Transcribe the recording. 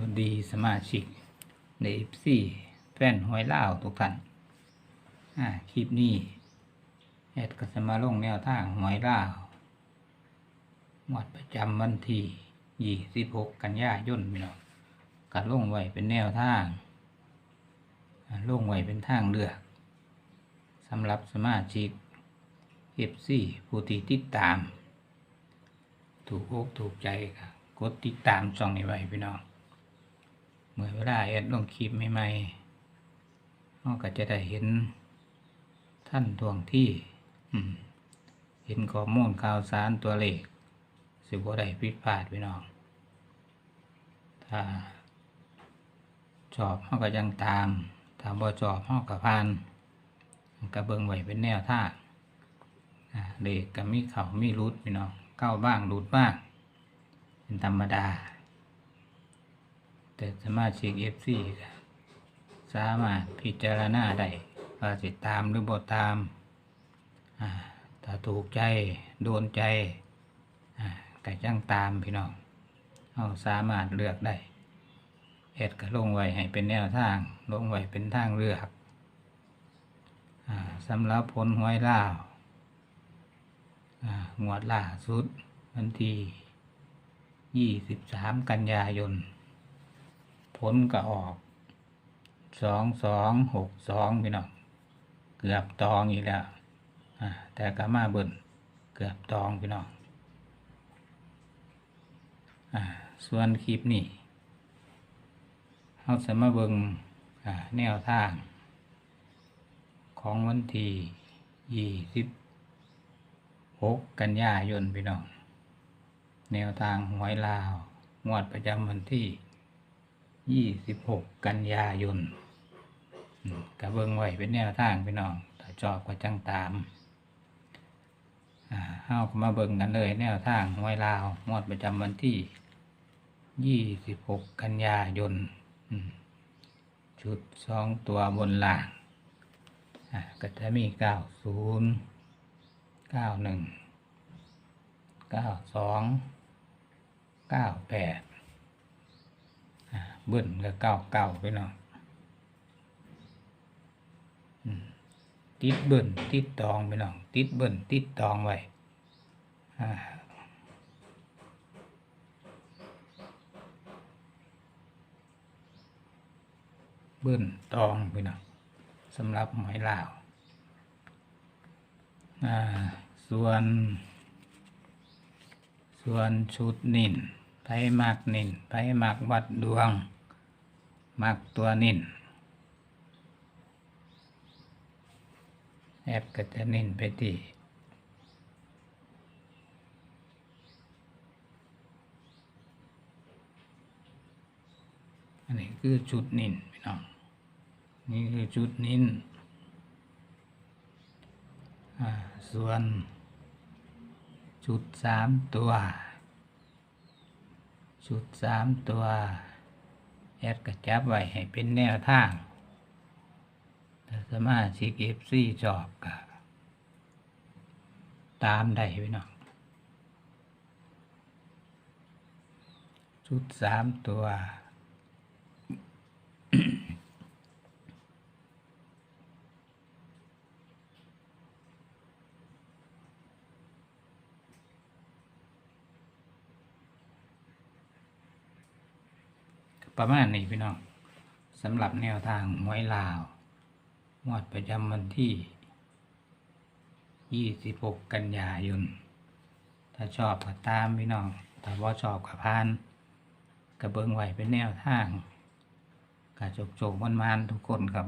วัสดีสมาชิกในเอฟซีแฟนหวยล่าทุกท่านอ่าคลิปนี้แอดก็จะมาลงแนวทางหวยล่าวงวดประจำวันที่26กันยายนพี่น้องก็ลงไว้เป็นแนวทางอ่าลงไว้เป็นทางเลือกสำหรับสมาชิกเอฟซีผู้ที่ติดตาม ถูกอกถูกใจครับกดติดตามช่องนี้ไว้พี่น้อง เมื่อเวลาแอดลงคลิปใหม่ๆเราก็จะได้เห็นท่านทวงที่เห็นข้อมูลข่าวสารตัวเลข สิบว่าได้ผิดพลาดพี่น้อง ถ้าชอบเราก็ยังตามถ้าบ่ชอบเราก็ผ่านก็เบิงไหวเป็นแนวท่าเลขก็มีเขามีรุดพี่น้อง เข้าบ้างรุดบ้าง เป็นธรรมดา แต่สมาชิกเอฟซีก็สามารถพิจารณาได้ว่าสิตามหรือบ่ตามอ่าถ้าถูกใจโดนใจอ่าก็จังตามพี่น้องเราสามารถเลือกได้เอ็ดก็ลงไว้ให้เป็นแนวทาง ลงไว้เป็นทางเลือกอาสำหรับผลหวยล่าวอ่างวดล่าสุดวันที่ 23 กันยายน ผลก็ออกสองสองหกสองพี่น้องเกือบตองอีกแล้วแต่ก็มาเบิ่นเกือบตองพี่น้องอส่วนคลิปนี้เราจะมาเบิ่งแนวทาง ของวันที่ยี่สิบหกกันยายนพี่น้อง แนวทางหวยลาว งวดประจำวันที่ 26กันยายนอืมกะเบิ่งไหวเป็นแนวทางพี่น้องถ้าชอบก็จังตามอ่าเฮามาเบิ่งกันเลย แนวทางหวยลาวงวดประจำวันที่26กันยายนชุดสองตัวบนล่างอ่าก็จะมี90 91เก้าหนึ่งเก้าสองเก้าแปด เบิ้ลก็เก้าเก้าไปเนาะอืมติดเบิ้ลติดตองไปเนาะติดเบิ้ลติดตองไว้เบิ้ลตองไปเนาะสำหรับหมายลาวส่วน ส่วนชุดนิน ไปมักนินไปมักวัดดวงมักตัวนินแอดก็จะนินไปที่อันนี้คือชุดนินพี่น้อง นี่คือชุดนินอ่าส่วนชุดสามตัว ชุดสามตัว แอดกระจับไว้ให้เป็นแนวทางถ้าสมาชิกเอฟซีจอบก็ตามได้พี่น้องชุดสามตัว ประมาณนี้พี่น้องสำหรับแนวทางหวยลาวงวดประจำวันที่ 26 กันยายน ถ้าชอบก็ตามพี่น้องถ้าว่าชอบก็พานกระเบื้องไหวเป็นแนวทางกระจกโจกมันมานทุกคนครับ